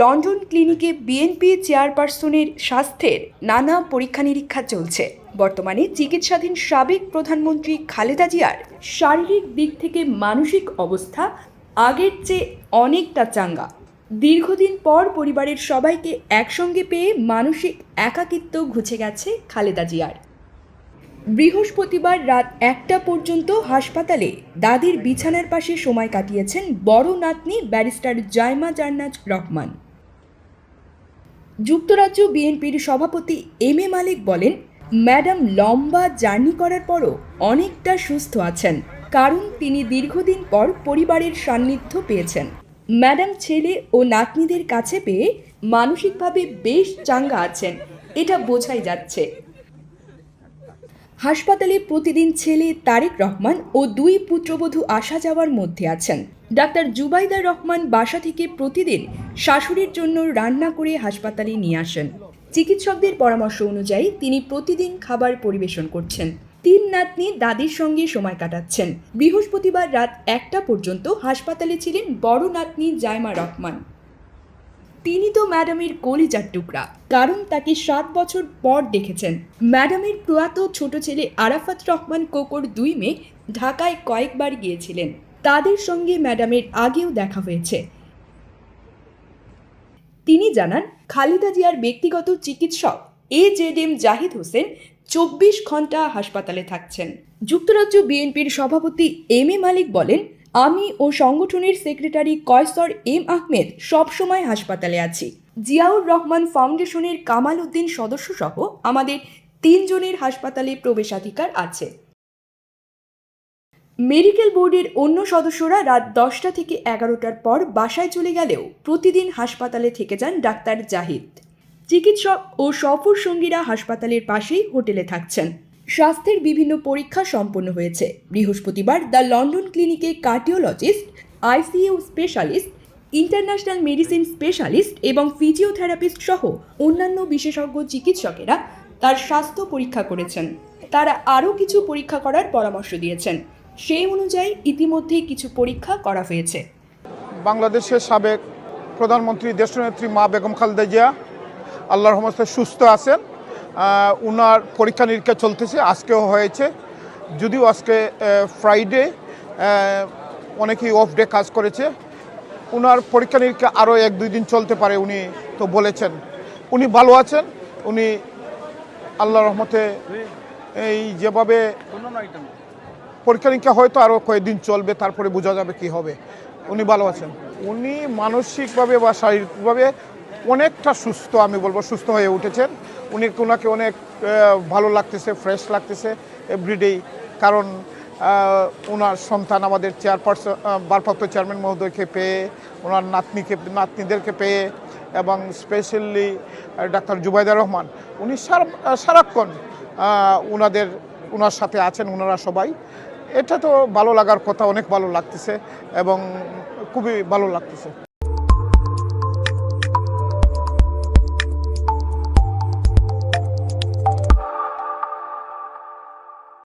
London ক্লিনিকে BNP চেয়ারপারসনের স্বাস্থ্যের নানা পরীক্ষা নিরীক্ষা চলছে। বর্তমানে চিকিৎসাধীন সাবেক প্রধানমন্ত্রী খালেদা জিয়ার শারীরিক দিক থেকে মানসিক অবস্থা আগের চেয়ে অনেকটা চাঙ্গা। দীর্ঘদিন পর পরিবারের সবাইকে একসঙ্গে পেয়ে মানসিক একাকিত্ব ঘুচে গেছে খালেদা জিয়ার। বৃহস্পতিবার রাত একটা পর্যন্ত হাসপাতালে দাদির বিছানার পাশে সময় কাটিয়েছেন বড় নাতনি ব্যারিস্টার জাইমা জান্নাত রহমান। যুক্তরাজ্য বিএনপির সভাপতি এম এ মালিক বলেন, ম্যাডাম, লম্বা জার্নি করার পরও অনেকটা সুস্থ আছেন, কারণ তিনি দীর্ঘদিন পর পরিবারের সান্নিধ্য পেয়েছেন। ম্যাডাম ছেলে ও নাতনিদের কাছে পেয়ে মানসিকভাবে বেশ চাঙ্গা আছেন, এটা বোঝাই যাচ্ছে। হাসপাতালে প্রতিদিন ছেলে তারেক রহমান ও দুই পুত্রবধূ আসা যাওয়ার মধ্যে আছেন। ডাক্তার জুবাইদা রহমান বাসা থেকে প্রতিদিন শাশুড়ির জন্য রান্না করে হাসপাতালে নিয়ে আসেন। চিকিৎসকদের পরামর্শ অনুযায়ী তিনি প্রতিদিন খাবার পরিবেশন করছেন। তিন নাতনি দাদির সঙ্গে সময় কাটাচ্ছেন। বৃহস্পতিবার রাত একটা পর্যন্ত হাসপাতালে ছিলেন বড় নাতনি জায়মা রহমান। তিনি তো ম্যাডামের কলিজার টুকরা, কারণ তাকে সাত বছর পর দেখেছেন। ম্যাডামের প্রয়াত ছোট ছেলে আরাফাত রহমান কোকর দুই মেয়ে ঢাকায় কয়েকবার গিয়েছিলেন। তাদের সঙ্গে ম্যাডামের আগেও দেখা হয়েছে। তিনি জানান, খালেদা জিয়ার ব্যক্তিগত চিকিৎসক A Z M Zahid Hossain চব্বিশ ঘণ্টা হাসপাতালে থাকছেন। যুক্তরাজ্য বিএনপির সভাপতি এম এ মালিক বলেন, আমি ও সংগঠনের সেক্রেটারি কয়সর এম আহমেদ সবসময় হাসপাতালে আছি। জিয়াউর রহমান ফাউন্ডেশনের কামাল উদ্দিন সদস্য সহ আমাদের তিনজনের হাসপাতালে প্রবেশাধিকার আছে। মেডিকেল বোর্ডের অন্য সদস্যরা রাত দশটা থেকে এগারোটার পর বাসায় চলে গেলেও প্রতিদিন হাসপাতালে থেকে যান ডাক্তার জাহিদ। চিকিৎসক ও সফর সঙ্গীরা হাসপাতালের পাশেই হোটেলে থাকছেন। স্বাস্থ্যের বিভিন্ন পরীক্ষা সম্পন্ন হয়েছে। বৃহস্পতিবার দ্য লন্ডন ক্লিনিকে cardiologist, ICU specialist, international medicine specialist এবং ফিজিওথেরাপিস্ট সহ অন্যান্য বিশেষজ্ঞ চিকিৎসকেরা তার স্বাস্থ্য পরীক্ষা করেছেন। তারা আরও কিছু পরীক্ষা করার পরামর্শ দিয়েছেন। সেই অনুযায়ী ইতিমধ্যেই কিছু পরীক্ষা করা হয়েছে। বাংলাদেশের সাবেক প্রধানমন্ত্রী, দেশনেত্রী মা বেগম খালেদা জিয়া আল্লাহর রহমতে সুস্থ আছেন। উনার পরীক্ষা নিরীক্ষা চলতেছে, আজকেও হয়েছে। যদিও আজকে ফ্রাইডে অনেকেই অফ ডে কাজ করেছে। উনার পরীক্ষা নিরীক্ষা আরও এক দুই দিন চলতে পারে, উনি তো বলেছেন। উনি ভালো আছেন, উনি আল্লাহ রহমতে এই যেভাবে পরীক্ষা নিরীক্ষা হয়তো আরও কয়েকদিন চলবে, তারপরে বোঝা যাবে কি হবে। উনি ভালো আছেন। উনি মানসিকভাবে বা শারীরিকভাবে অনেকটা সুস্থ, আমি বলব সুস্থ হয়ে উঠেছেন। উনি ওনাকে অনেক ভালো লাগতেছে ফ্রেশ লাগতেছে এভরিডেই কারণ ওনার সন্তান আমাদের চেয়ারপারসন ভারপ্রাপ্ত চেয়ারম্যান মহোদয়কে পেয়ে ওনার নাতনিকে, নাতনিদেরকে পেয়ে এবং স্পেশালি ডাক্তার জুবাইদা রহমান, উনি সারা, সারাক্ষণ ওনাদের ওনার সাথে আছেন ওনারা সবাই। এটা তো ভালো লাগার কথা অনেক ভালো লাগতেছে এবং খুবই ভালো লাগতেছে।